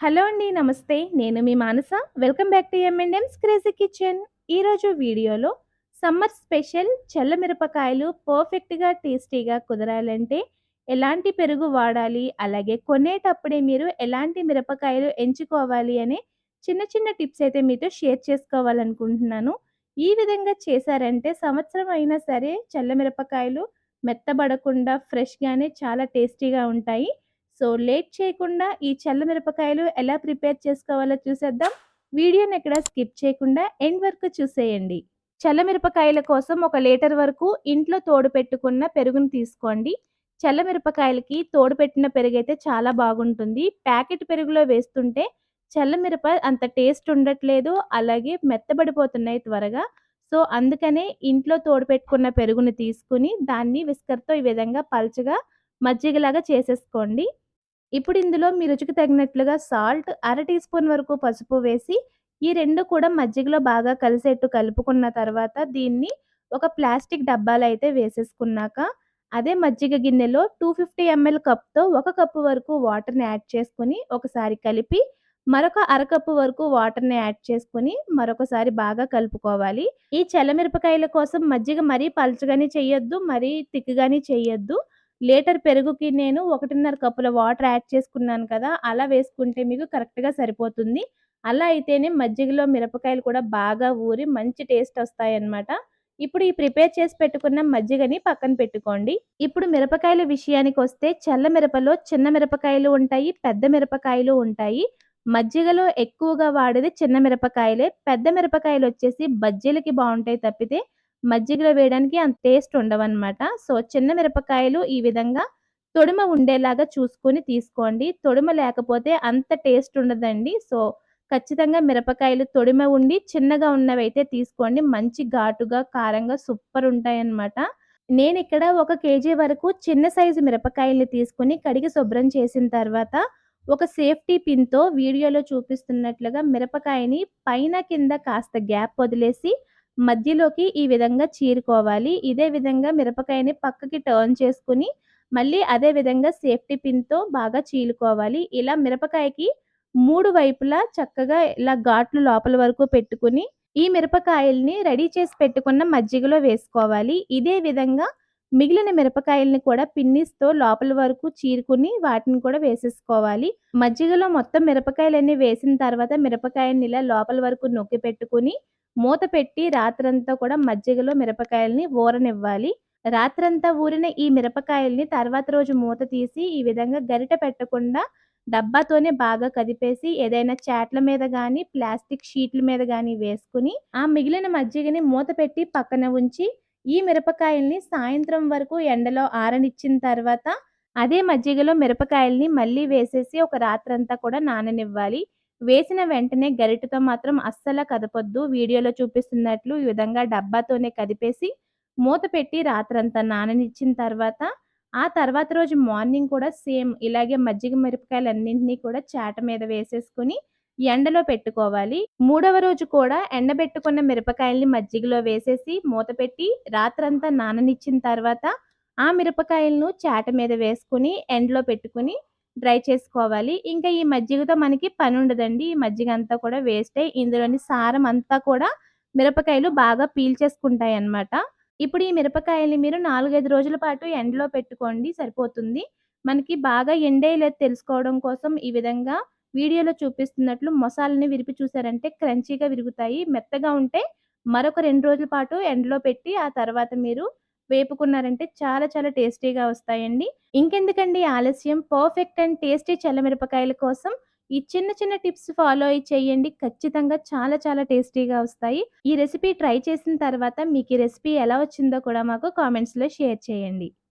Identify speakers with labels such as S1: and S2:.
S1: Hello అండి. నమస్తే. నేను మీ Manasa. Welcome back to M and M's crazy kitchen. ఈరోజు వీడియోలో సమ్మర్ స్పెషల్ చల్ల మిరపకాయలు పర్ఫెక్ట్‌గా, టేస్టీగా కుదరాలంటే ఎలాంటి పెరుగు వాడాలి, అలాగే కొనేటప్పుడే మీరు ఎలాంటి మిరపకాయలు ఎంచుకోవాలి అనే చిన్న చిన్న టిప్స్ అయితే మీతో షేర్ చేసుకోవాలనుకుంటున్నాను. ఈ విధంగా చేశారంటే సంవత్సరం అయినా సరే చల్ల మిరపకాయలు మెత్తబడకుండా ఫ్రెష్‌గానే చాలా టేస్టీగా ఉంటాయి. సో, లేట్ చేయకుండా ఈ చల్ల మిరపకాయలు ఎలా ప్రిపేర్ చేసుకోవాలో చూసేద్దాం. వీడియోని ఎక్కడ స్కిప్ చేయకుండా ఎండ్ వరకు చూసేయండి. చల్ల మిరపకాయల కోసం ఒక లీటర్ వరకు ఇంట్లో తోడు పెట్టుకున్న పెరుగుని తీసుకోండి. చల్ల మిరపకాయలకి తోడు పెట్టిన అయితే చాలా బాగుంటుంది. ప్యాకెట్ పెరుగులో వేస్తుంటే చల్ల మిరప అంత టేస్ట్ ఉండట్లేదు. అలాగే మెత్తబడిపోతున్నాయి త్వరగా. సో, అందుకనే ఇంట్లో తోడు పెట్టుకున్న పెరుగును తీసుకుని దాన్ని విస్కర్‌తో ఈ విధంగా పల్చగా మజ్జిగలాగా చేసేసుకోండి. ఇప్పుడు ఇందులో మీ రుచికి తగినట్లుగా సాల్ట్, అర టీ స్పూన్ వరకు పసుపు వేసి ఈ రెండు కూడా మజ్జిగలో బాగా కలిసేట్టు కలుపుకున్న తర్వాత దీన్ని ఒక ప్లాస్టిక్ డబ్బాలో అయితే వేసేసుకున్నాక అదే మజ్జిగ గిన్నెలో 250 ఎంఎల్ కప్‌తో ఒక కప్పు వరకు వాటర్‌ని యాడ్ చేసుకొని ఒకసారి కలిపి మరొక అర కప్పు వరకు వాటర్‌ని యాడ్ చేసుకొని మరొకసారి బాగా కలుపుకోవాలి. ఈ చెలమిరపకాయల కోసం మజ్జిగ మరీ పల్చగాని చేయొద్దు, మరీ తిక్కుగాని చేయొద్దు. లీటర్ పెరుగుకి నేను 1.5 కప్పుల వాటర్ యాడ్ చేసుకున్నాను కదా! అలా వేసుకుంటే మీకు కరెక్ట్‌గా సరిపోతుంది. అలా అయితేనే మజ్జిగలో మిరపకాయలు కూడా బాగా ఊరి మంచి టేస్ట్ వస్తాయన్నమాట. ఇప్పుడు ఈ ప్రిపేర్ చేసి పెట్టుకున్న మజ్జిగని పక్కన పెట్టుకోండి. ఇప్పుడు మిరపకాయల విషయానికి వస్తే చల్ల మిరపలో చిన్న మిరపకాయలు ఉంటాయి, పెద్ద మిరపకాయలు ఉంటాయి. మజ్జిగలో ఎక్కువగా వాడేది చిన్న మిరపకాయలే. పెద్ద మిరపకాయలు వచ్చేసి బజ్జీలకి బాగుంటాయి తప్పితే మజ్జిగలో వేయడానికి అంత టేస్ట్ ఉండవన్నమాట. సో, చిన్న మిరపకాయలు ఈ విధంగా తొడిమ ఉండేలాగా చూసుకొని తీసుకోండి. తొడిమ లేకపోతే అంత టేస్ట్ ఉండదండి. సో, ఖచ్చితంగా మిరపకాయలు తొడిమ ఉండి చిన్నగా ఉన్నవైతే తీసుకోండి. మంచి ఘాటుగా, కారంగా సూపర్ ఉంటాయన్నమాట. ఇక్కడ ఒక కేజీ వరకు చిన్న సైజు మిరపకాయల్ని తీసుకొని కడిగి శుభ్రం చేసిన తర్వాత ఒక సేఫ్టీ పిన్‌తో వీడియోలో చూపిస్తున్నట్లుగా మిరపకాయని పైన, కింద కాస్త గ్యాప్ వదిలేసి మధ్యలోకి ఈ విధంగా చీరుకోవాలి. ఇదే విధంగా మిరపకాయని పక్కకి టర్న్ చేసుకొని మళ్ళీ అదే విధంగా సేఫ్టీ పిన్‌తో బాగా చీలుకోవాలి. ఇలా మిరపకాయకి మూడు వైపులా చక్కగా ఇలా ఘాట్లు లోపల వరకు పెట్టుకొని ఈ మిరపకాయల్ని రెడీ చేసి పెట్టుకున్న మజ్జిగలో వేసుకోవాలి. ఇదే విధంగా మిగిలిన మిరపకాయల్ని కూడా పిన్నిస్తో లోపల వరకు చీరుకొని వాటిని కూడా వేసేసుకోవాలి. మజ్జిగలో మొత్తం మిరపకాయలన్నీ వేసిన తర్వాత మిరపకాయని ఇలా లోపల వరకు నొక్కి పెట్టుకొని మూత పెట్టి రాత్రంతా కూడా మజ్జిగలో మిరపకాయల్ని ఊరనివ్వాలి. రాత్రంతా ఊరిన ఈ మిరపకాయల్ని తర్వాత రోజు మూత తీసి ఈ విధంగా గరిట పెట్టకుండా డబ్బాతోనే బాగా కదిపేసి ఏదైనా చాట్ల మీద కానీ ప్లాస్టిక్ షీట్ల మీద కానీ వేసుకుని ఆ మిగిలిన మజ్జిగని మూత పెట్టి పక్కన ఉంచి ఈ మిరపకాయల్ని సాయంత్రం వరకు ఎండలో ఆరనిచ్చిన తర్వాత అదే మజ్జిగలో మిరపకాయల్ని మళ్ళీ వేసేసి ఒక రాత్రంతా కూడా నాననివ్వాలి. వేసిన వెంటనే గరిటతో మాత్రం అస్సలు కదపొద్దు. వీడియోలో చూపిస్తున్నట్లు ఈ విధంగా డబ్బాతోనే కదిపేసి మూత పెట్టి రాత్రంతా నాననిచ్చిన తర్వాత ఆ తర్వాత రోజు మార్నింగ్ కూడా సేమ్ ఇలాగే మజ్జిగ మిరపకాయలు అన్నింటినీ కూడా చాట మీద వేసేసుకొని ఎండలో పెట్టుకోవాలి. మూడవ రోజు కూడా ఎండబెట్టుకున్న మిరపకాయల్ని మజ్జిగలో వేసేసి మూత పెట్టి రాత్రంతా నాననిచ్చిన తర్వాత ఆ మిరపకాయలను చాట మీద వేసుకొని ఎండలో పెట్టుకొని డ్రై చేసుకోవాలి. ఇంకా ఈ మజ్జిగతో మనకి పని ఉండదండి ఈ మజ్జిగ అంతా కూడా వేస్టే. ఇందులోని సారం అంతా కూడా మిరపకాయలు బాగా పీల్చేసుకుంటాయి అన్నమాట ఇప్పుడు ఈ మిరపకాయల్ని మీరు 4, 5 రోజుల పాటు ఎండలో పెట్టుకోండి సరిపోతుంది. మనకి బాగా ఎండాయో లేదు తెలుసుకోవడం కోసం ఈ విధంగా వీడియోలో చూపిస్తున్నట్లు మొసాలని విరిపి చూసారంటే క్రంచీగా విరుగుతాయి. మెత్తగా ఉంటే మరొక రెండు రోజుల పాటు ఎండలో పెట్టి ఆ తర్వాత మీరు వేపుకున్నారంటే చాలా చాలా టేస్టీగా వస్తాయండి. ఇంకెందుకండి ఆలస్యం పర్ఫెక్ట్ అండ్ టేస్టీ చల్ల మిరపకాయల కోసం ఈ చిన్న చిన్న టిప్స్ ఫాలో అయ్యి చేయండి. ఖచ్చితంగా చాలా చాలా టేస్టీగా వస్తాయి. ఈ రెసిపీ ట్రై చేసిన తర్వాత మీకు ఈ రెసిపీ ఎలా వచ్చిందో కూడా మాకు కామెంట్స్‌లో షేర్ చేయండి.